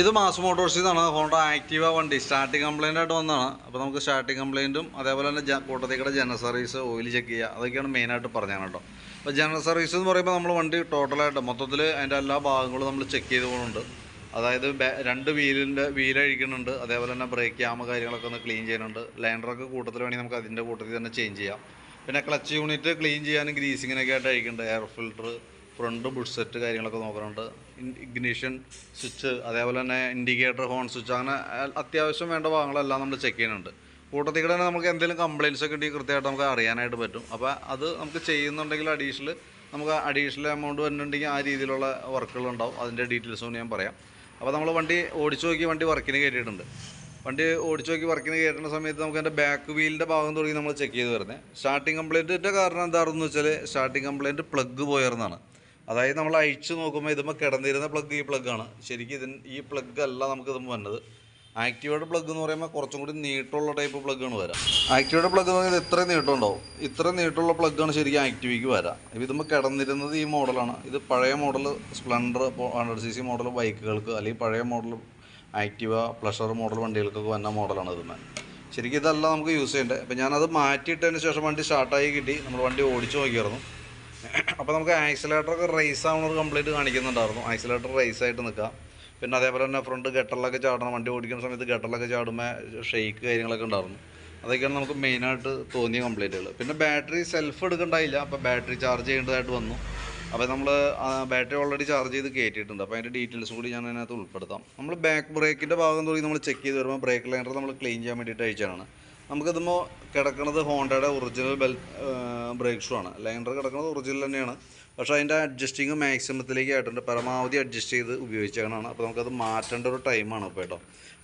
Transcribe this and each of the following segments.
ഇത് മാസ് മോട്ടോഴ്സിൽ നിന്നാണ് ഹോണ്ട ആക്റ്റീവ വണ്ടി. സ്റ്റാർട്ടിംഗ് കംപ്ലൈന്റ് ആയിട്ട് വന്നതാണ്. അപ്പോൾ നമുക്ക് സ്റ്റാർട്ടിംഗ് കംപ്ലൈന്റും അതേപോലെ തന്നെ കൂട്ടത്തേക്കടെ ജനറൽ സർവീസ് ഓയിൽ ചെക്ക് ചെയ്യുക. അതൊക്കെയാണ് മെയിനായിട്ട് പറഞ്ഞത് കേട്ടോ. അപ്പോൾ ജനറൽ സർവീസ് എന്ന് പറയുമ്പോൾ നമ്മൾ വണ്ടി ടോട്ടലായിട്ട് മൊത്തത്തിൽ അതിന്റെ എല്ലാ ഭാഗങ്ങളും നമ്മൾ ചെക്ക് ചെയ്ത് പോകുന്നുണ്ട് അതായത് രണ്ട് വീലിന്റെ വീലഴിക്കുന്നുണ്ട് അതേപോലെ തന്നെ ബ്രേക്ക് ക്യാമ കാര്യങ്ങളൊക്കെ ഒന്ന് ക്ലീൻ ചെയ്യുന്നുണ്ട്. ലൈൻഡറൊക്കെ കൂട്ടത്തിൽ വേണമെങ്കിൽ നമുക്ക് അതിന്റെ കൂട്ടത്തിൽ തന്നെ ചേഞ്ച് ചെയ്യാം. പിന്നെ ക്ലച്ച് യൂണിറ്റ് ക്ലീൻ ചെയ്യാനും ഗ്രീസിങ്ങിനൊക്കെ ആയിട്ട് അഴിക്കുന്നുണ്ട്. എയർ ഫിൽറ്റർ ഫ്രണ്ട് ബുഡ്സെറ്റ് കാര്യങ്ങളൊക്കെ നോക്കുന്നുണ്ട് ഇഗ്നിഷൻ സ്വിച്ച് അതേപോലെ തന്നെ ഇൻഡിക്കേറ്റർ ഹോൺ സ്വിച്ച് അങ്ങനെ അത്യാവശ്യം വേണ്ട ഭാഗങ്ങളെല്ലാം നമ്മൾ ചെക്ക് ചെയ്യുന്നുണ്ട്. കൂട്ടത്തിൽ കൂടെ തന്നെ നമുക്ക് എന്തെങ്കിലും കംപ്ലയിൻസ് ഒക്കെ ഉണ്ടെങ്കിൽ കൃത്യമായിട്ട് നമുക്ക് അറിയാനായിട്ട് പറ്റും. അപ്പോൾ അത് നമുക്ക് ചെയ്യുന്നുണ്ടെങ്കിൽ അഡീഷണൽ നമുക്ക് അഡീഷണൽ എമൗണ്ട് വരുന്നുണ്ടെങ്കിൽ ആ രീതിയിലുള്ള വർക്കുകൾ ഉണ്ടാവും. അതിന്റെ ഡീറ്റെയിൽസും ഞാൻ പറയാം. അപ്പോൾ നമ്മൾ വണ്ടി ഓടിച്ചു നോക്കി വണ്ടി വർക്കിന് കയറ്റിയിട്ടുണ്ട് വണ്ടി ഓടിച്ചു നോക്കി വർക്കിന് കയറ്റുന്ന സമയത്ത് നമുക്ക് അതിന്റെ ബാക്ക് വീലിന്റെ ഭാഗം തുടങ്ങി നമ്മൾ ചെക്ക് ചെയ്ത് വരുന്നത് സ്റ്റാർട്ടിങ് കംപ്ലയിന്റിന്റെ കാരണം എന്താണെന്ന് വെച്ചാൽ സ്റ്റാർട്ടിങ് കംപ്ലയിന്റ് പ്ലഗ് പോയിരുന്നതാണ് അതായത് നമ്മൾ അഴിച്ചു നോക്കുമ്പോൾ ഇതുമ്പോൾ കിടന്നിരുന്ന പ്ലഗ് ഈ പ്ലഗ്ഗാണ് ശരിക്കും ഇതിന് ഈ പ്ലഗ് അല്ല നമുക്ക് ഇതുമ്പോൾ വന്നത്. ആക്റ്റീവയുടെ പ്ലഗ് എന്ന് പറയുമ്പോൾ കുറച്ചും കൂടി നീട്ടമുള്ള ടൈപ്പ് പ്ലഗ്ഗാണ് വരാം. ആക്റ്റീവയുടെ പ്ലഗ് എന്ന് പറയുന്നത് ഇത്രയും നീട്ടം ഉണ്ടാവും ഇത്ര നീട്ടമുള്ള പ്ലഗ്ഗാണ് ശരിക്കും ആക്റ്റീവയ്ക്ക് വരാം. ഇപ്പം ഇതുമ്പോൾ കിടന്നിരുന്നത് ഈ മോഡലാണ് ഇത് പഴയ model Splendor hundred C C model ബൈക്കുകൾക്ക് അല്ലെങ്കിൽ പഴയ മോഡൽ ആക്റ്റീവ പ്ലഷർ മോഡൽ വണ്ടികൾക്കൊക്കെ വന്ന മോഡലാണ് ഇതുമേ ശരിക്കും ഇതല്ല നമുക്ക് യൂസ് ചെയ്യേണ്ടത് അപ്പം ഞാനത് മാറ്റിയിട്ടതിന് ശേഷം വണ്ടി സ്റ്റാർട്ടായി കിട്ടി. നമ്മൾ വണ്ടി ഓടിച്ചു നോക്കിയായിരുന്നു. അപ്പോൾ നമുക്ക് ആക്സിലേറ്ററൊക്കെ റേസ് ആവുന്നത് കംപ്ലീറ്റ് കാണിക്കുന്നുണ്ടായിരുന്നു. ആക്സിലേറ്റർ റേസ് ആയിട്ട് നിൽക്കാം പിന്നെ അതേപോലെ തന്നെ ഫ്രണ്ട് ഗട്ടറിലൊക്കെ ചാടണം. വണ്ടി ഓടിക്കുന്ന സമയത്ത് ഗട്ടറിലൊക്കെ ചാടുമ്പോൾ ഷെയ്ക്ക് കാര്യങ്ങളൊക്കെ ഉണ്ടായിരുന്നു. അതൊക്കെയാണ് നമുക്ക് മെയിനായിട്ട് തോന്നിയ കംപ്ലൈന്റുകൾ പിന്നെ ബാറ്ററി സെൽഫ് എടുക്കണ്ടായില്ല. അപ്പോൾ ബാറ്ററി ചാർജ് ചെയ്യേണ്ടതായിട്ട് വന്നു. അപ്പോൾ നമ്മൾ ബാറ്ററി ഓൾറെഡി ചാർജ് ചെയ്ത് കയറ്റിയിട്ടുണ്ട് അപ്പോൾ അതിന്റെ ഡീറ്റെയിൽസ് കൂടി ഞാൻ അതിനകത്ത് ഉൾപ്പെടുത്താം. നമ്മൾ ബാക്ക് ബ്രേക്കിന്റെ ഭാഗം തുടങ്ങി നമ്മൾ ചെക്ക് ചെയ്ത് വരുമ്പോൾ ബ്രേക്ക് ലൈനർ നമ്മൾ ക്ലീൻ ചെയ്യാൻ വേണ്ടിയിട്ട് അയച്ചതാണ്. നമുക്കിതുമ്പോൾ കിടക്കുന്നത് ഹോണ്ടയുടെ ഒറിജിനൽ ബെൽ ബ്രേക്ക് ഷൂ ആണ്. ലൈനർ കിടക്കുന്നത് ഒറിജിനൽ തന്നെയാണ്. പക്ഷേ അതിന്റെ അഡ്ജസ്റ്റിങ് മാക്സിമത്തിലേക്ക് ആയിട്ടുണ്ട്. പരമാവധി അഡ്ജസ്റ്റ് ചെയ്ത് ഉപയോഗിച്ചാണ് അപ്പോൾ നമുക്കത് മാറ്റേണ്ട ഒരു ടൈമാണ് ഇപ്പോൾ കേട്ടോ.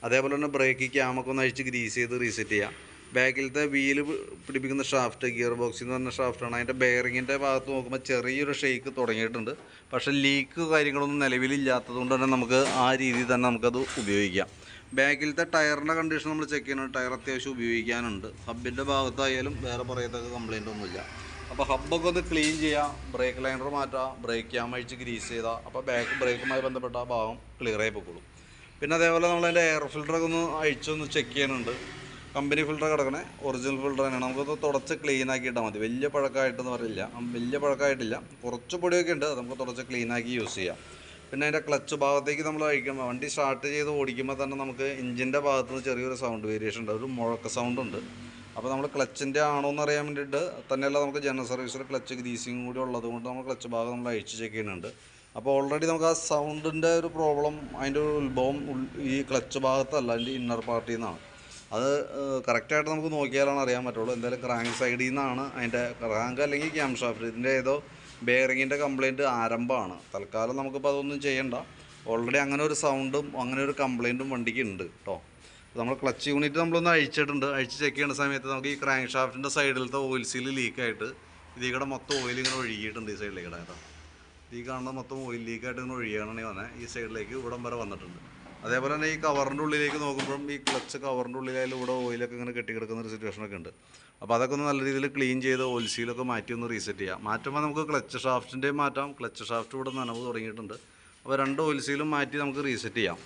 അതേപോലെ തന്നെ ബ്രേക്ക് ക്യാമൊക്കെ ഒന്ന് അഴിച്ച് ഗ്രീസ് ചെയ്ത് റീസെറ്റ് ചെയ്യാം. ബാക്കിലത്തെ വീൽ പിടിപ്പിക്കുന്ന ഷാഫ്റ്റ് ഗിയർ ബോക്സ് എന്ന് പറഞ്ഞ ഷാഫ്റ്റാണ് അതിന്റെ ബെയറിങ്ങിന്റെ ഭാഗത്ത് നോക്കുമ്പോൾ ചെറിയൊരു ഷെയ്ക്ക് തുടങ്ങിയിട്ടുണ്ട്. പക്ഷേ ലീക്ക് കാര്യങ്ങളൊന്നും നിലവിലില്ലാത്തത് കൊണ്ട് തന്നെ നമുക്ക് ആ രീതിയിൽ തന്നെ നമുക്കത് ഉപയോഗിക്കാം. ബാക്കിലത്തെ ടയറിന്റെ കണ്ടീഷൻ നമ്മൾ ചെക്ക് ചെയ്യണം. ടയർ അത്യാവശ്യം ഉപയോഗിക്കാനുണ്ട്. ഹബിന്റെ ഭാഗത്തായാലും വേറെ പറയത്തക്ക കംപ്ലൈന്റ് ഒന്നുമില്ല. അപ്പോൾ ഹബ്ബൊക്കെ ഒന്ന് ക്ലീൻ ചെയ്യാം ബ്രേക്ക് ലൈനർ മാറ്റാം ബ്രേക്ക് ക്യാം അഴിച്ച് ഗ്രീസ് ചെയ്താൽ അപ്പോൾ ബാക്ക് ബ്രേക്കുമായി ബന്ധപ്പെട്ട ആ ഭാഗം ക്ലിയർ ആയി പൊക്കോളും. പിന്നെ അതേപോലെ നമ്മൾ അതിന്റെ എയർ ഫിൽറ്ററൊക്കെ ഒന്ന് അഴിച്ചൊന്ന് ചെക്ക് ചെയ്യാനുണ്ട്. കമ്പനി ഫിൽറ്റർ കിടക്കണേ ഒറിജിനൽ ഫിൽറ്റർ തന്നെയാണ്. നമുക്കൊന്ന് തുടച്ച് ക്ലീൻ ആക്കി ഇട്ടാൽ മതി. വലിയ പഴക്കമായിട്ടെന്ന് പറയില്ല വലിയ പഴക്കമായിട്ടില്ല. കുറച്ച് പൊടിയൊക്കെ ഉണ്ട്. അത് നമുക്ക് തുടച്ച് ക്ലീൻ ആക്കി യൂസ് ചെയ്യാം. പിന്നെ അതിന്റെ ക്ലച്ച് ഭാഗത്തേക്ക് നമ്മൾ അഴിക്കുമ്പോൾ വണ്ടി സ്റ്റാർട്ട് ചെയ്ത് ഓടിക്കുമ്പോൾ തന്നെ നമുക്ക് എഞ്ചിന്റെ ഭാഗത്ത് നിന്ന് ചെറിയൊരു സൗണ്ട് വേരിയേഷൻ ഉണ്ട്. ഒരു മുഴക്ക സൗണ്ട് ഉണ്ട്. അപ്പോൾ നമ്മൾ ക്ലച്ചിന്റെ ആണോ എന്ന് അറിയാൻ വേണ്ടിയിട്ട് തന്നെയല്ല നമുക്ക് ജനറൽ സർവീസിൽ ക്ലച്ച് ഗ്രീസിങ് കൂടി ഉള്ളത് കൊണ്ട് നമ്മൾ ക്ലച്ച് ഭാഗം നമ്മൾ അഴിച്ച് ചെക്ക് ചെയ്യുന്നുണ്ട്. അപ്പോൾ ഓൾറെഡി നമുക്ക് ആ സൗണ്ടിന്റെ ഒരു പ്രോബ്ലം അതിന്റെ ഒരു ഉത്ഭവം ഈ ക്ലച്ച് ഭാഗത്തല്ല അതിന്റെ ഇന്നർ പാർട്ടിയിൽ നിന്നാണ്. അത് കറക്റ്റായിട്ട് നമുക്ക് നോക്കിയാലാണ് അറിയാൻ പറ്റുള്ളൂ. എന്തായാലും ക്രാങ്ക് സൈഡിൽ നിന്നാണ് അതിന്റെ ക്രാങ്ക് അല്ലെങ്കിൽ ക്യാം ഷാഫ്റ്റ് ഇതിന്റെ ഏതോ ബെയറിങ്ങിന്റെ കംപ്ലയിന്റ് ആരംഭമാണ്. തൽക്കാലം നമുക്കിപ്പോൾ അതൊന്നും ചെയ്യണ്ട. ഓൾറെഡി അങ്ങനെ ഒരു സൗണ്ടും അങ്ങനെ ഒരു കംപ്ലയിന്റും വണ്ടിക്ക് ഉണ്ട് കേട്ടോ നമ്മൾ ക്ലച്ച് യൂണിറ്റ് നമ്മളൊന്ന് അഴിച്ചിട്ടുണ്ട്. അഴിച്ച് ചെക്ക് ചെയ്യുന്ന സമയത്ത് നമുക്ക് ഈ ക്രാങ്ക് ഷാഫ്റ്റിന്റെ സൈഡിലത്തെ ഓയിൽ സീൽ ലീക്കായിട്ട് ഇതിൽ കൂടെ മൊത്തം ഓയിൽ ഇങ്ങനെ ഒഴുകിയിട്ടുണ്ട് ഈ സൈഡിലേക്ക് കേട്ടോ. ഈ കാണുന്ന മൊത്തം ഓയിൽ ലീക്കായിട്ട് ഇങ്ങനെ ഒഴുകിയാണെങ്കിൽ വന്നത് ഈ സൈഡിലേക്ക് ഇവിടം വരെ വന്നിട്ടുണ്ട്. അതേപോലെ തന്നെ ഈ കവറിന്റെ ഉള്ളിലേക്ക് നോക്കുമ്പോഴും ഈ ക്ലച്ച് കവറിന്റെ ഉള്ളിലായാലും ഇവിടെ ഓയിലൊക്കെ ഇങ്ങനെ കെട്ടിക്കിടക്കുന്ന ഒരു സിറ്റുവേഷനൊക്കെ ഉണ്ട്. അപ്പോൾ അതൊക്കെ ഒന്ന് നല്ല രീതിയിൽ ക്ലീൻ ചെയ്ത് ഓയിൽ സീലൊക്കെ മാറ്റി ഒന്ന് റീസെറ്റ് ചെയ്യാം. മാറ്റുമ്പോൾ നമുക്ക് ക്ലച്ച് ഷാഫ്റ്റിന്റെയും മാറ്റാം. ക്ലച്ച് ഷാഫ്റ്റ് ഇവിടെ നനവ് തുടങ്ങിയിട്ടുണ്ട്. അപ്പോൾ രണ്ട് ഓയിൽ സീലും മാറ്റി നമുക്ക് റീസെറ്റ് ചെയ്യാം.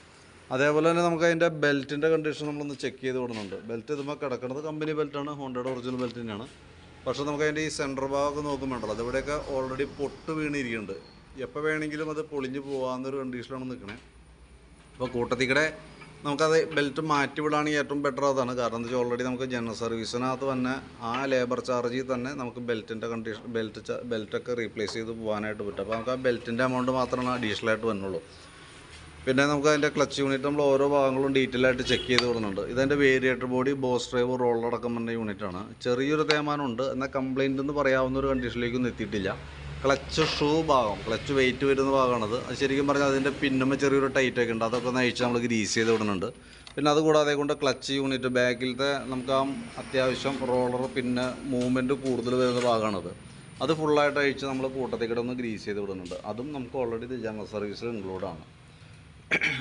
അതേപോലെ തന്നെ നമുക്ക് അതിന്റെ ബെൽറ്റിന്റെ കണ്ടീഷൻ നമ്മളൊന്ന് ചെക്ക് ചെയ്ത് വിടുന്നുണ്ട് ബെൽറ്റ് ഇതുമ്പോൾ കിടക്കുന്നത് കമ്പനി ബെൽറ്റാണ് ഹോണ്ടയുടെ ഒറിജിനൽ ബെൽറ്റ് തന്നെയാണ്. പക്ഷേ നമുക്ക് അതിന്റെ ഈ സെന്റർ ഭാഗമൊക്കെ നോക്കുമ്പോണ്ടല്ലോ അതിവിടെയൊക്കെ ഓൾറെഡി പൊട്ട് വീണിരിക്കുന്നുണ്ട്. എപ്പോൾ വേണമെങ്കിലും അത് പൊളിഞ്ഞ് പോകാവുന്നൊരു കണ്ടീഷനാണ് നിൽക്കണേ അപ്പോൾ കൂട്ടത്തിക്കടെ നമുക്കത് ബെൽറ്റ് മാറ്റി വിടുകയാണെങ്കിൽ ഏറ്റവും ബെറ്റർ അതാണ്. കാരണം എന്താ വെച്ചാൽ ഓൾറെഡി നമുക്ക് ജനറൽ സർവീസിനകത്ത് തന്നെ ആ ലേബർ ചാർജിൽ തന്നെ നമുക്ക് ബെൽറ്റിന്റെ കണ്ടീഷൻ ബെൽറ്റ് ബെൽറ്റൊക്കെ റീപ്ലേസ് ചെയ്ത് പോകാനായിട്ട് പറ്റും. അപ്പോൾ നമുക്ക് ആ ബെൽറ്റിന്റെ എമൗണ്ട് മാത്രമാണ് അഡീഷണൽ ആയിട്ട് വന്നുള്ളൂ പിന്നെ നമുക്ക് അതിന്റെ ക്ലച്ച് യൂണിറ്റ് നമ്മൾ ഓരോ ഭാഗങ്ങളും ഡീറ്റെയിൽ ആയിട്ട് ചെക്ക് ചെയ്ത് വിടുന്നുണ്ട് ഇതെന്റെ വേരിയേറ്റർ ബോഡി ബോസ് ഡ്രൈവ് അടക്കം പറഞ്ഞ യൂണിറ്റാണ് ചെറിയൊരു തേമാനമുണ്ട് എന്നാൽ കംപ്ലയിന്റ് എന്ന് പറയാവുന്ന ഒരു കണ്ടീഷനിലേക്കൊന്നും എത്തിയിട്ടില്ല. ക്ലച്ച് ഷൂ ഭാഗം ക്ലച്ച് വെയിറ്റ് വരുന്ന ഭാഗമാണത്. അത് ശരിക്കും പറഞ്ഞാൽ അതിന്റെ പിന്നുമ്മ ചെറിയൊരു ടൈറ്റ് ഒക്കെ ഉണ്ട്. അതൊക്കെ അഴിച്ച് നമ്മൾ ഗ്രീസ് ചെയ്ത് വിടുന്നുണ്ട് പിന്നെ അതുകൂടാതെ കൊണ്ട് ക്ലച്ച് യൂണിറ്റ് ബാക്കിലത്തെ നമുക്ക് ആ അത്യാവശ്യം റോളർ പിന്നെ മൂവ്മെന്റ് കൂടുതൽ വരുന്ന ഭാഗമാണത്. അത് ഫുള്ളായിട്ട് അഴിച്ച് നമ്മൾ കൂട്ടത്തേക്കിടെ ഒന്ന് ഗ്രീസ് ചെയ്ത് വിടുന്നുണ്ട് അതും നമുക്ക് ഓൾറെഡി ഇത് ജനറൽ സർവീസിൽ ഇൻക്ലൂഡാണ്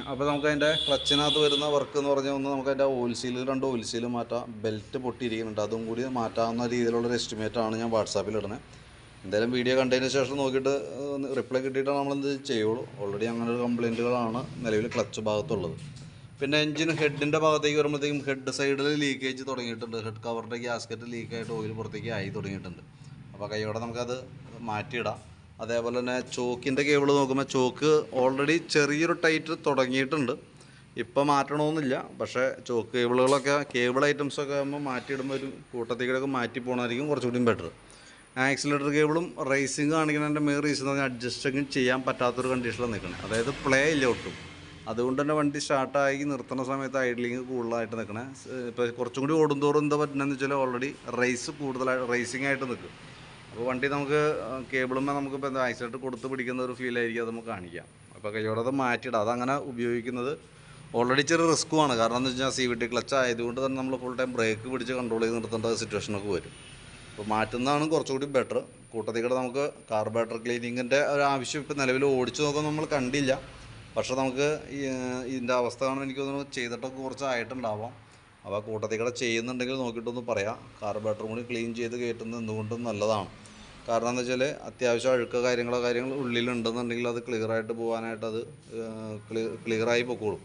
അപ്പോൾ നമുക്ക് അതിന്റെ ക്ലച്ചിനകത്ത് വരുന്ന വർക്ക് എന്ന് പറഞ്ഞാൽ ഒന്ന് നമുക്ക് അതിന്റെ ഓയിൽ സീൽ രണ്ട് ഓയിൽ സീൽ മാറ്റാം. ബെൽറ്റ് പൊട്ടിയിരിക്കുന്നുണ്ട്. അതും കൂടി മാറ്റാവുന്ന രീതിയിലുള്ളൊരു എസ്റ്റിമേറ്റ് ആണ് ഞാൻ വാട്സാപ്പിൽ ഇടുന്നത് എന്തായാലും വീഡിയോ കണ്ടതിന് ശേഷം നോക്കിയിട്ട് റിപ്ലൈ കിട്ടിയിട്ടാണ് നമ്മളെന്ത് ചെയ്യുള്ളൂ. ഓൾറെഡി അങ്ങനെ ഒരു കംപ്ലയിന്റുകളാണ് നിലവിൽ ക്ലച്ച് ഭാഗത്തുള്ളത്. പിന്നെ എഞ്ചിൻ ഹെഡിന്റെ ഭാഗത്തേക്ക് വരുമ്പോഴത്തേക്കും ഹെഡ് സൈഡിൽ ലീക്കേജ് തുടങ്ങിയിട്ടുണ്ട്. ഹെഡ് കവറിന്റെ ഗ്യാസ്കറ്റ് ലീക്കായിട്ട് ഓയിൽ പുറത്തേക്ക് ആയി തുടങ്ങിയിട്ടുണ്ട്. അപ്പോൾ കൈയോടെ നമുക്കത് മാറ്റിയിടാം. അതേപോലെ തന്നെ ചോക്കിന്റെ കേബിൾ നോക്കുമ്പോൾ ചോക്ക് ഓൾറെഡി ചെറിയൊരു ടൈറ്റ് തുടങ്ങിയിട്ടുണ്ട്. ഇപ്പം മാറ്റണമെന്നില്ല പക്ഷേ ചോക്ക് കേബിളുകളൊക്കെ കേബിൾ ഐറ്റംസൊക്കെ ആകുമ്പോൾ മാറ്റിയിടുമ്പോൾ ഒരു കൂട്ടത്തേക്കിടൊക്കെ മാറ്റി പോകണമായിരിക്കും കുറച്ചുകൂടി ബെറ്റർ ആക്സിലേറ്റർ കേബിളും റേസിംഗ് കാണിക്കുന്നതിന്റെ മെയിൻ റീസൺ എന്ന് പറഞ്ഞാൽ അഡ്ജസ്റ്റിങ് ചെയ്യാൻ പറ്റാത്തൊരു കണ്ടീഷനിലാണ് നിൽക്കുന്നത് അതായത് പ്ലേ ഇല്ല ഒട്ടും. അതുകൊണ്ട് തന്നെ വണ്ടി സ്റ്റാർട്ടായി നിർത്തുന്ന സമയത്ത് ഐഡ്ലിങ് കൂടുതലായിട്ട് നിൽക്കണേ. ഇപ്പോൾ കുറച്ചും കൂടി ഓടുന്തോറും എന്താ പറ്റുന്നതെന്ന് വെച്ചാൽ ഓൾറെഡി റേസ് കൂടുതലായിട്ട് റേസിംഗ് ആയിട്ട് നിൽക്കും. അപ്പോൾ വണ്ടി നമുക്ക് കേബിളുമ്പോൾ നമുക്കിപ്പോൾ എന്താ ആക്സിലേറ്റർ കൊടുത്ത് പിടിക്കുന്ന ഒരു ഫീലായിരിക്കും അത് നമുക്ക് കാണിക്കാം. അപ്പോൾ കയ്യോടെ അത് മാറ്റിയിടാം. അതങ്ങനെ ഉപയോഗിക്കുന്നത് ഓൾറെഡി ചെറിയ റിസ്ക്കുമാണ് കാരണം എന്ന് വെച്ചാൽ സി വി ടി ക്ലച്ച് ആയതുകൊണ്ട് തന്നെ നമ്മൾ ഫുൾ ടൈം ബ്രേക്ക് പിടിച്ച് കൺട്രോൾ ചെയ്ത് നിർത്തേണ്ട സിറ്റുവേഷനൊക്കെ വരും. അപ്പോൾ മാറ്റുന്നതാണ് കുറച്ചുകൂടി ബെറ്റർ കൂട്ടത്തിൽ കൂടെ നമുക്ക് കാർബറേറ്റർ ക്ലീനിങ്ങിന്റെ ഒരു ആവശ്യം ഇപ്പോൾ നിലവിൽ ഓടിച്ചു നോക്കാൻ നമ്മൾ കണ്ടില്ല. പക്ഷേ നമുക്ക് ഇതിന്റെ അവസ്ഥ കാണുമ്പോൾ എനിക്ക് തോന്നുന്നു ചെയ്തിട്ടൊക്കെ കുറച്ചായിട്ടുണ്ടാവാം. അപ്പോൾ കൂട്ടത്തിൽ കൂടെ ചെയ്യുന്നുണ്ടെങ്കിൽ നോക്കിയിട്ടൊന്ന് പറയാം. കാർബറേറ്റർ കൂടി ക്ലീൻ ചെയ്ത് കയറ്റുന്നത് എന്തുകൊണ്ടും നല്ലതാണ്. കാരണം എന്താ വെച്ചാൽ അത്യാവശ്യം അഴുക്ക കാര്യങ്ങളോ കാര്യങ്ങൾ ഉള്ളിലുണ്ടെന്നുണ്ടെങ്കിൽ അത് ക്ലിയറായിട്ട് പോകാനായിട്ട് അത് ക്ലിയറായി പൊക്കോളും.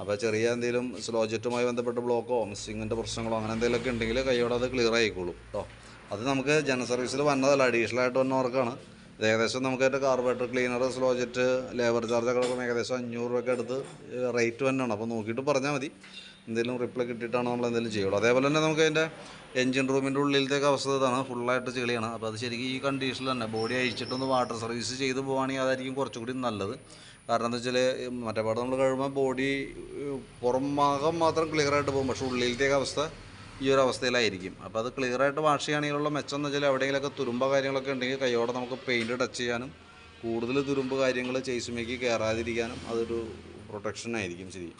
അപ്പോൾ ചെറിയ എന്തെങ്കിലും സ്ലോജറ്റുമായി ബന്ധപ്പെട്ട ബ്ലോക്കോ മിസ്സിങ്ങിന്റെ പ്രശ്നങ്ങളോ അങ്ങനെ എന്തെങ്കിലുമൊക്കെ ഉണ്ടെങ്കിൽ കൈയോടെ അത് ക്ലിയർ ആയിക്കോളും കേട്ടോ അത് നമുക്ക് ജന സർവീസിൽ വന്നതല്ല അഡീഷണൽ ആയിട്ട് വന്ന വർക്കാണ്. ഇത് ഏകദേശം നമുക്ക് അതിന്റെ carburettor cleaner slow jet labour charge ഒക്കെ അടക്കം ഏകദേശം അഞ്ഞൂറ് രൂപയൊക്കെ അടുത്ത് റേറ്റ് തന്നെയാണ് അപ്പോൾ നോക്കിയിട്ട് പറഞ്ഞാൽ മതി. എന്തെങ്കിലും റിപ്ലൈ കിട്ടിയിട്ടാണ് നമ്മൾ എന്തെങ്കിലും ചെയ്യുള്ളൂ. അതേപോലെ തന്നെ നമുക്ക് അതിന്റെ എഞ്ചിൻ റൂമിന്റെ ഉള്ളിലത്തേക്ക് അവസ്ഥ ഇതാണ്. ഫുള്ളായിട്ട് ചെളിയാണ്. അപ്പോൾ അത് ശരിക്കും ഈ കണ്ടീഷനിൽ തന്നെ ബോഡി അഴിച്ചിട്ടൊന്ന് വാട്ടർ സർവീസ് ചെയ്ത് പോവുകയാണെങ്കിൽ അതായിരിക്കും കുറച്ചുകൂടി നല്ലത്. കാരണം എന്താ വെച്ചാൽ മറ്റേ പാട് നമ്മൾ കഴിയുമ്പോൾ ബോഡി പുറം മാത്രം ക്ലിയർ ആയിട്ട് പോകും. പക്ഷേ ഉള്ളിലത്തേക്ക് അവസ്ഥ ഈ ഒരു അവസ്ഥയിലായിരിക്കും. അപ്പോൾ അത് ക്ലിയർ ആയിട്ട് വാഷ് ചെയ്യുകയാണെങ്കിലുള്ള മെച്ചം എന്ന് വെച്ചാൽ എവിടെയെങ്കിലുമൊക്കെ തുരുമ്പ കാര്യങ്ങളൊക്കെ ഉണ്ടെങ്കിൽ കൈയോടെ നമുക്ക് പെയിന്റ് ടച്ച് ചെയ്യാനും കൂടുതൽ തുരുമ്പ് കാര്യങ്ങൾ ചേസുമേക്ക് കയറാതിരിക്കാനും അതൊരു പ്രൊട്ടക്ഷൻ ആയിരിക്കും ശരി.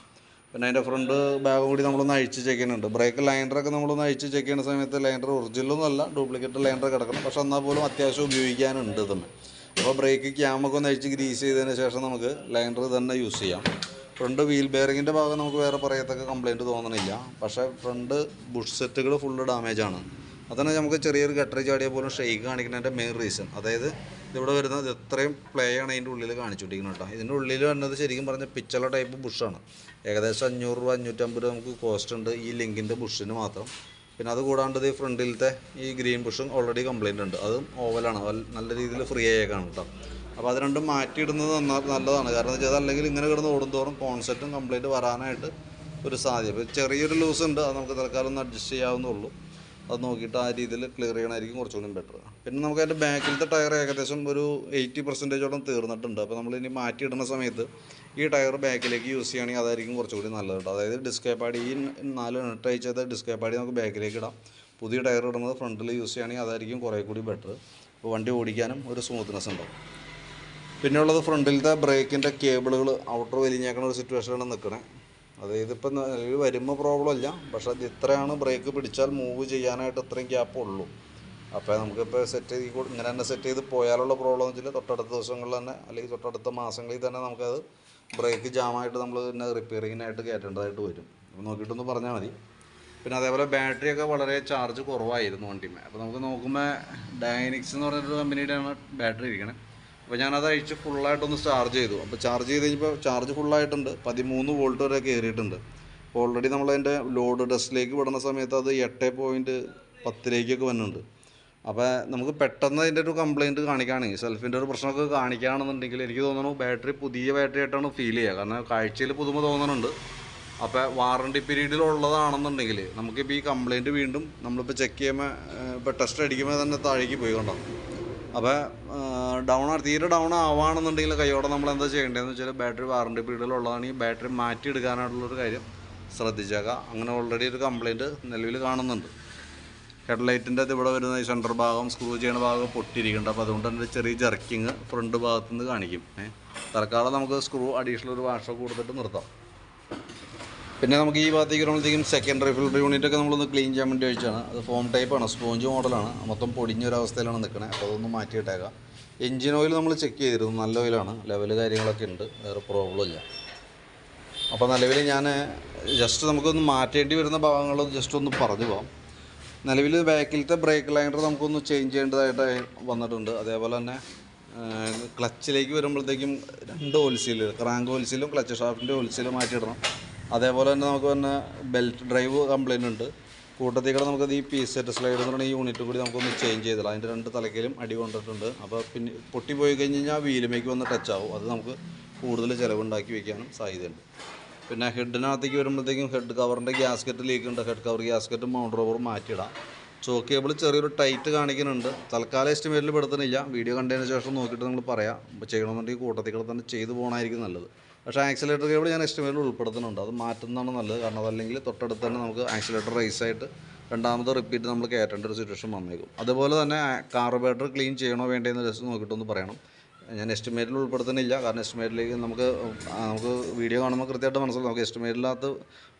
പിന്നെ അതിന്റെ ഫ്രണ്ട് ബാഗും കൂടി നമ്മളൊന്ന് അഴിച്ച് ചെക്ക് ചെയ്യുന്നുണ്ട്. ബ്രേക്ക് ലൈൻഡറൊക്കെ നമ്മളൊന്ന് അഴിച്ച് ചെക്ക് ചെയ്യുന്ന സമയത്ത് ലൈൻഡർ ഒറിജിനലൊന്നും അല്ല ഡ്യൂപ്ലിക്കേറ്റ് ലൈൻഡർ കിടക്കണം. പക്ഷെ എന്നാൽ പോലും അത്യാവശ്യം ഉപയോഗിക്കാനുണ്ട് തന്നെ അപ്പോൾ ബ്രേക്ക് ക്യാമൊക്കെ ഒന്ന് അഴിച്ച് ഗ്രീസ് ചെയ്തതിന് ശേഷം നമുക്ക് ലൈൻഡർ തന്നെ യൂസ് ചെയ്യാം. ഫ്രണ്ട് വീൽ ബെയറിങ്ങിന്റെ ഭാഗം നമുക്ക് വേറെ പറയത്തക്ക കംപ്ലയിന്റ് തോന്നണില്ല. പക്ഷേ ഫ്രണ്ട് ബുഷ് സെറ്റുകൾ ഫുള്ള് ഡാമേജ് ആണ്. അതാണ് നമുക്ക് ചെറിയൊരു ഗട്ടറി ചാടിയ പോലും ഷെയ്ക്ക് കാണിക്കുന്നതിന്റെ മെയിൻ റീസൺ അതായത് ഇതിവിടെ വരുന്നത് ഇത്രയും പ്ലേ ആണ് അതിന്റെ ഉള്ളിൽ കാണിച്ചുകൊണ്ടിരിക്കുന്നത് കേട്ടോ. ഇതിന്റെ ഉള്ളിൽ വരുന്നത് ശരിക്കും പറഞ്ഞാൽ പിച്ചള ടൈപ്പ് ബുഷാണ് ഏകദേശം അഞ്ഞൂറ് രൂപ അഞ്ഞൂറ്റമ്പത് രൂപ നമുക്ക് കോസ്റ്റ് ഉണ്ട് ഈ ലിങ്കിന്റെ ബുഷിന് മാത്രം. പിന്നെ അത് കൂടാണ്ടത് ഈ ഫ്രണ്ടിലത്തെ ഈ ഗ്രീൻ ബുഷും ഓൾറെഡി കംപ്ലൈന്റ് ഉണ്ട്. അതും ഓവലാണ് നല്ല രീതിയിൽ ഫ്രീ ആയേക്കാണ് കേട്ടോ. അപ്പോൾ അത് രണ്ടും മാറ്റിയിടുന്നത് നന്നാ നല്ലതാണ്. കാരണം എന്ന് വെച്ചാൽ അല്ലെങ്കിൽ ഇങ്ങനെ കിടന്ന് ഓടുന്തോറും കോൺസെപ്റ്റും കംപ്ലീറ്റ് വരാനായിട്ട് ഒരു സാധ്യത. ഇപ്പോൾ ചെറിയൊരു ലൂസ് ഉണ്ട്. അത് നമുക്ക് തൽക്കാലം ഒന്ന് അഡ്ജസ്റ്റ് ചെയ്യാവുന്നുള്ളൂ അത് നോക്കിയിട്ട് ആ രീതിയിൽ ക്ലിയർ ചെയ്യണമായിരിക്കും കുറച്ചുകൂടി ബെറ്റർ പിന്നെ നമുക്ക് അതിന്റെ ബാക്കിലത്തെ ടയർ ഏകദേശം ഒരു എയ്റ്റി പെർസെന്റേജോളം തീർന്നിട്ടുണ്ട്. അപ്പോൾ നമ്മൾ ഇനി മാറ്റിയിടുന്ന സമയത്ത് ഈ ടയർ ബാക്കിലേക്ക് യൂസ് ചെയ്യുകയാണെങ്കിൽ അതായിരിക്കും കുറച്ചുകൂടി നല്ലത് കേട്ടോ. അതായത് ഡിസ്കേ പാടി ഈ നാല് നെട്ട് അയച്ചത് ഡിസ്കേ പാടി നമുക്ക് ബാക്കിലേക്ക് ഇടാം. പുതിയ ടയർ ഇടുന്നത് ഫ്രണ്ടിൽ യൂസ് ചെയ്യുകയാണെങ്കിൽ അതായിരിക്കും കുറേ കൂടി ബെറ്റർ അപ്പോൾ വണ്ടി ഓടിക്കാനും ഒരു സ്മൂത്ത്നെസ് ഉണ്ടാവും. പിന്നെ ഉള്ളത് ഫ്രണ്ടിലത്തെ ബ്രേക്കിന്റെ കേബിളുകൾ ഔട്ടർ വലിഞ്ഞേക്കുന്ന ഒരു സിറ്റുവേഷനാണ് നിൽക്കണേ. അതായത് ഇപ്പം നിലവിൽ വരുമ്പോൾ പ്രോബ്ലം ഇല്ല പക്ഷെ അത് ഇത്രയാണ് ബ്രേക്ക് പിടിച്ചാൽ മൂവ് ചെയ്യാനായിട്ട് ഇത്രയും ഗ്യാപ്പ് ഉള്ളൂ. അപ്പോൾ നമുക്കിപ്പോൾ സെറ്റ് ചെയ്ത് ഇങ്ങനെ തന്നെ സെറ്റ് ചെയ്ത് പോയാലുള്ള പ്രോബ്ലം എന്ന് വെച്ചാൽ തൊട്ടടുത്ത ദിവസങ്ങളിൽ തന്നെ അല്ലെങ്കിൽ തൊട്ടടുത്ത മാസങ്ങളിൽ തന്നെ നമുക്കത് ബ്രേക്ക് ജാമായിട്ട് നമ്മൾ പിന്നെ റിപ്പയറിങ്ങിനായിട്ട് കയറ്റേണ്ടതായിട്ട് വരും. അപ്പോൾ നോക്കിയിട്ടൊന്ന് പറഞ്ഞാൽ മതി. പിന്നെ അതേപോലെ ബാറ്ററിയൊക്കെ വളരെ ചാർജ് കുറവായിരുന്നു വണ്ടിമേ അപ്പോൾ നമുക്ക് നോക്കുമ്പോൾ ഡൈനിക്സ് എന്ന് പറഞ്ഞൊരു കമ്പനിയുടെയാണ് ബാറ്ററി ഇരിക്കണത് അപ്പോൾ ഞാനത് അഴിച്ച് ഫുള്ളായിട്ടൊന്ന് ചാർജ് ചെയ്തു. അപ്പോൾ ചാർജ് ചെയ്ത് കഴിഞ്ഞപ്പോൾ ചാർജ് ഫുള്ളായിട്ടുണ്ട് പതിമൂന്ന് വോൾട്ട് വരെ കയറിയിട്ടുണ്ട് ഓൾറെഡി നമ്മളതിന്റെ ലോഡ് ഡസ്റ്റിലേക്ക് വിടുന്ന സമയത്ത് അത് എട്ട് പോയിന്റ് പത്തിലേക്കൊക്കെ വന്നിട്ടുണ്ട്. അപ്പോൾ നമുക്ക് പെട്ടെന്ന് അതിന്റെ ഒരു കംപ്ലയിന്റ് കാണിക്കുകയാണെങ്കിൽ സെൽഫിന്റെ ഒരു പ്രശ്നമൊക്കെ കാണിക്കുകയാണെന്നുണ്ടെങ്കിൽ എനിക്ക് തോന്നുന്നു ബാറ്ററി പുതിയ ബാറ്ററി ആയിട്ടാണ് ഫീൽ ചെയ്യുക. കാരണം കാഴ്ചയിൽ പുതുമ തോന്നുന്നുണ്ട് അപ്പോൾ വാറണ്ടി പീരീഡിൽ ഉള്ളതാണെന്നുണ്ടെങ്കിൽ നമുക്കിപ്പോൾ ഈ കംപ്ലയിന്റ് വീണ്ടും നമ്മളിപ്പോൾ ചെക്ക് ചെയ്യുമ്പോൾ ഇപ്പോൾ ടെസ്റ്റ് അടിക്കുമ്പോൾ തന്നെ താഴേക്ക് പോയി കണ്ടോ അപ്പോൾ ഡൗൺ തീരെ ഡൗൺ ആവുകയാണെന്നുണ്ടെങ്കിൽ കൈയോടെ നമ്മൾ എന്താ ചെയ്യേണ്ടതെന്ന് വെച്ചാൽ ബാറ്ററി വാറണ്ടി പീരീഡിലുള്ളതാണെങ്കിൽ ബാറ്ററി മാറ്റി എടുക്കാനായിട്ടുള്ളൊരു കാര്യം ശ്രദ്ധിച്ചേക്കാം. അങ്ങനെ ഓൾറെഡി ഒരു കംപ്ലയിന്റ് നിലവിൽ കാണുന്നുണ്ട്. ഹെഡ്ലൈറ്റിന്റെ അത് ഇവിടെ വരുന്ന ഈ സെന്റർ ഭാഗം സ്ക്രൂ ചെയ്യുന്ന ഭാഗം പൊട്ടിയിരിക്കുന്നുണ്ട്. അപ്പോൾ അതുകൊണ്ട് തന്നെ ചെറിയ ജർക്കിങ് ഫ്രണ്ട് ഭാഗത്തുനിന്ന് കാണിക്കും. ഏഹ് തൽക്കാലം നമുക്ക് സ്ക്രൂ അഡീഷണൽ ഒരു വാഷൊക്കെ കൊടുത്തിട്ട് നിർത്താം. പിന്നെ നമുക്ക് ഈ ഭാഗത്തേക്ക് വരുമ്പോഴത്തേക്കും സെക്കൻഡറി ഫിൽറ്റർ യൂണിറ്റ് ഒക്കെ നമ്മളൊന്ന് ക്ലീൻ ചെയ്യാൻ വേണ്ടി വെച്ചാണ്. അത് ഫോം ടൈപ്പാണ് സ്പോഞ്ച് മോഡലാണ് മൊത്തം പൊടിഞ്ഞൊരവസ്ഥയിലാണ് നിൽക്കുന്നത് അപ്പോൾ അതൊന്ന് മാറ്റിയിട്ടേക്കാം. എഞ്ചിൻ ഓയിൽ നമ്മൾ ചെക്ക് ചെയ്തിരുന്നു. നല്ല ഓയിലാണ് ലെവൽ കാര്യങ്ങളൊക്കെ ഉണ്ട്. വേറെ പ്രോബ്ലം ഇല്ല. അപ്പോൾ നിലവിൽ ഞാൻ ജസ്റ്റ് നമുക്കൊന്ന് മാറ്റേണ്ടി വരുന്ന ഭാഗങ്ങൾ ജസ്റ്റ് ഒന്ന് പറഞ്ഞു പോകാം നിലവിൽ ബാക്കിലത്തെ ബ്രേക്ക് ലൈനർ നമുക്കൊന്ന് ചേഞ്ച് ചെയ്യേണ്ടതായിട്ട് വന്നിട്ടുണ്ട്. അതേപോലെ തന്നെ ക്ലച്ചിലേക്ക് വരുമ്പോഴത്തേക്കും രണ്ട് ഹോൾസെയിൽ ക്രാങ്ക് ഹോൾസെയിലും ക്ലച്ച് ഷാഫ്റ്റിന്റെ ഹോൾസെയിലും മാറ്റിയിടണം. അതേപോലെ തന്നെ നമുക്ക് തന്നെ ബെൽറ്റ് ഡ്രൈവ് കംപ്ലൈന്റ് ഉണ്ട്. കൂട്ടത്തിൽ കൂടെ നമുക്കത് ഈ പി സെറ്റ് സ്ലൈഡ് എന്ന് പറഞ്ഞ ഈ യൂണിറ്റ് കൂടി നമുക്കൊന്ന് ചേഞ്ച് ചെയ്തില്ല അതിന്റെ രണ്ട് തലക്കയിലും അടി കൊണ്ടിട്ടുണ്ട്. അപ്പോൾ പിന്നെ പൊട്ടിപ്പോയി കഴിഞ്ഞ് കഴിഞ്ഞാൽ വീലുമേക്ക് വന്ന് ടച്ച് ആവും. അത് നമുക്ക് കൂടുതൽ ചിലവുണ്ടാക്കി വയ്ക്കാനും സാധ്യതയുണ്ട്. പിന്നെ ഹെഡിനകത്തേക്ക് വരുമ്പോഴത്തേക്കും ഹെഡ് കവറിന്റെ ഗ്യാസ്കറ്റ് ലീക്ക് ഉണ്ട്. ഹെഡ് കവർ ഗ്യാസ്കറ്റും മൗണ്ട് റോവറും മാറ്റിയിടാം. ചോക്ക് കേബിൾ ചെറിയൊരു ടൈറ്റ് കാണിക്കുന്നുണ്ട്. തൽക്കാലം എസ്റ്റിമേറ്റിൽ പെടുത്തുന്നില്ല. വീഡിയോ കണ്ടതിന് ശേഷം നോക്കിയിട്ട് നമ്മൾ പറയാം. അപ്പോൾ ചെയ്യണമെന്നുണ്ടെങ്കിൽ കൂട്ടത്തിൽ കൂടെ തന്നെ ചെയ്തു പോകണമായിരിക്കും നല്ലത്. പക്ഷേ ആക്സിലേറ്റർ കേബിൾ ഞാൻ എസ്റ്റിമേറ്റിൽ ഉൾപ്പെടുത്തുന്നുണ്ട്. അത് മാറ്റുന്നതാണ് നല്ലത്. കാരണം അതല്ലെങ്കിൽ തൊട്ടടുത്ത് തന്നെ നമുക്ക് ആക്സിലേറ്റർ റൈസ് ആയിട്ട് രണ്ടാമത് റിപ്പീറ്റ് നമ്മൾ കയറ്റേണ്ട ഒരു സിറ്റുവേഷൻ വന്നേക്കും. അതുപോലെ തന്നെ കാർബറേറ്റർ ക്ലീൻ ചെയ്യണോ വേണ്ടതെന്ന് ജസ്റ്റ് നോക്കിയിട്ടൊന്ന് പറയണം. ഞാൻ എസ്റ്റിമേറ്റിൽ ഉൾപ്പെടുത്തുന്നില്ല. കാരണം എസ്റ്റിമേറ്റിലേക്ക് നമുക്ക് നമുക്ക് വീഡിയോ കാണുമ്പോൾ കൃത്യമായിട്ട് മനസ്സിലാവും. നമുക്ക് എസ്റ്റിമേറ്റിലാത്ത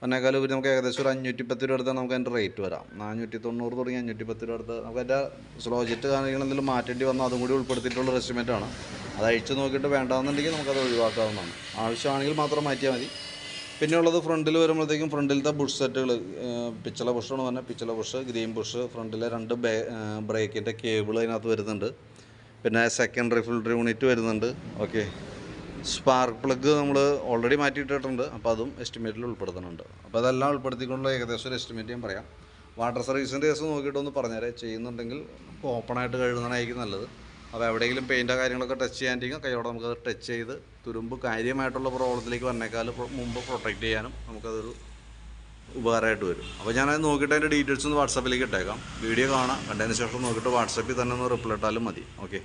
വന്നേക്കാളും ഉപരി നമുക്ക് ഏകദേശം ഒരു അഞ്ഞൂറ്റി പത്ത് രൂപ അടുത്ത് നമുക്ക് അതിന്റെ റേറ്റ് വരാം. നാനൂറ്റി തൊണ്ണൂറ് തുടങ്ങി അഞ്ഞൂറ്റി പത്ത് രൂപ അടുത്ത് നമുക്ക് അതിന്റെ സ്ലോജറ്റ് കാര്യങ്ങൾ എന്തെങ്കിലും മാറ്റേണ്ടി വന്നാൽ അതും കൂടി ഉൾപ്പെടുത്തിയിട്ടുള്ള എസ്റ്റിമേറ്റാണ് അത് അഴിച്ച് നോക്കിയിട്ട് വേണ്ടാന്നുണ്ടെങ്കിൽ നമുക്കത് ഒഴിവാക്കാവുന്നതാണ്. ആവശ്യമാണെങ്കിൽ മാത്രം മാറ്റിയാൽ മതി. പിന്നെ ഉള്ളത് ഫ്രണ്ടിൽ വരുമ്പോഴത്തേക്കും ഫ്രണ്ടിലത്തെ ബുഷ് സെറ്റുകൾ പിച്ചള ബുഷാണ് പറഞ്ഞാൽ പിച്ചള ബുഷ് ഗ്രീൻ ബുഷ് ഫ്രണ്ടിലെ രണ്ട് ബ്രേക്കിന്റെ കേബിൾ അതിനകത്ത് വരുന്നുണ്ട്. പിന്നെ സെക്കൻഡറി ഫിൽറ്റർ യൂണിറ്റ് വരുന്നുണ്ട്. ഓക്കെ സ്പാർക്ക് പ്ലഗ് നമ്മൾ ഓൾറെഡി മാറ്റിയിട്ടിട്ടുണ്ട്. അപ്പോൾ അതും എസ്റ്റിമേറ്റിൽ ഉൾപ്പെടുത്തുന്നുണ്ട്. അപ്പോൾ അതെല്ലാം ഉൾപ്പെടുത്തിക്കൊണ്ടുള്ള ഏകദേശം ഒരു എസ്റ്റിമേറ്റ് ഞാൻ പറയാം. വാട്ടർ സർവീസിന്റെ കേസ് നോക്കിയിട്ടൊന്ന് പറഞ്ഞുതരാം. ചെയ്യുന്നുണ്ടെങ്കിൽ ഓപ്പണായിട്ട് കഴുകുന്നതായിരിക്കും നല്ലത്. അപ്പോൾ എവിടെയെങ്കിലും പെയിന്റോ കാര്യങ്ങളൊക്കെ ടച്ച് ചെയ്യാണ്ടെങ്കിൽ കൈയോടെ നമുക്കത് ടച്ച് ചെയ്ത് തുരുമ്പ് കാര്യമായിട്ടുള്ള പ്രോബ്ലത്തിലേക്ക് വന്നേക്കാൾ മുമ്പ് പ്രൊട്ടക്റ്റ് ചെയ്യാനും നമുക്കതൊരു ഉപകാരമായിട്ട് വരും. അപ്പോൾ ഞാനത് നോക്കിയിട്ട് അതിന്റെ ഡീറ്റെയിൽസ് ഒന്ന് വാട്സാപ്പിലേക്ക് ഇട്ടേക്കാം. വീഡിയോ കാണാം. കണ്ടതിന് ശേഷം നോക്കിയിട്ട് വാട്സാപ്പിൽ തന്നെ ഒന്ന് റിപ്ലൈ ഇട്ടാലും മതി. ഓക്കെ